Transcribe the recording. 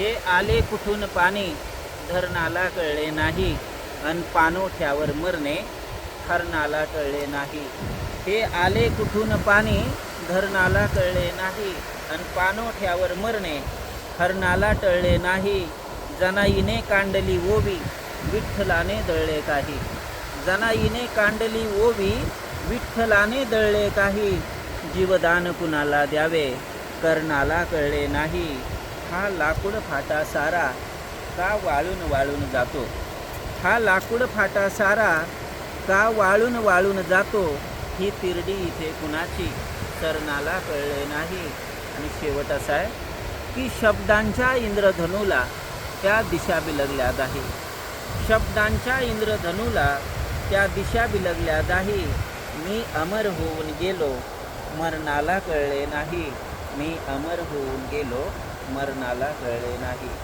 हे आले कुठून पाणी? धरणाला कळले नाही. अन पानोठ्यावर मरणे हरणाला कळले नाही. हे आले कुठून पाणी? धरणाला कळले नाही. अन पानोठ्यावर मरणे हरणाला टळले नाही. जनाईने कांडली ओवी विठ्ठलाने दळले काही. जनाईने कांडली ओवी विठ्ठलाने दळले काही. जीवदान कुणाला द्यावे? कर्णाला कळले नाही. हा लाकूड फाटा सारा का वाळून वाळून जातो? हा लाकूड फाटा सारा का वाळून वाळून जातो? ही तिरडी इथे कुणाची? तरणाला कळले नाही. आणि शेवट असा आहे की शब्दांच्या इंद्रधनूला त्या दिशा बिलगल्या दाही शब्दांच्या इंद्रधनूला त्या दिशा बिलगल्या दाही मी अमर होऊन गेलो मरणाला कळले नाही. मी अमर होऊन गेलो मरणाला कळले नाही.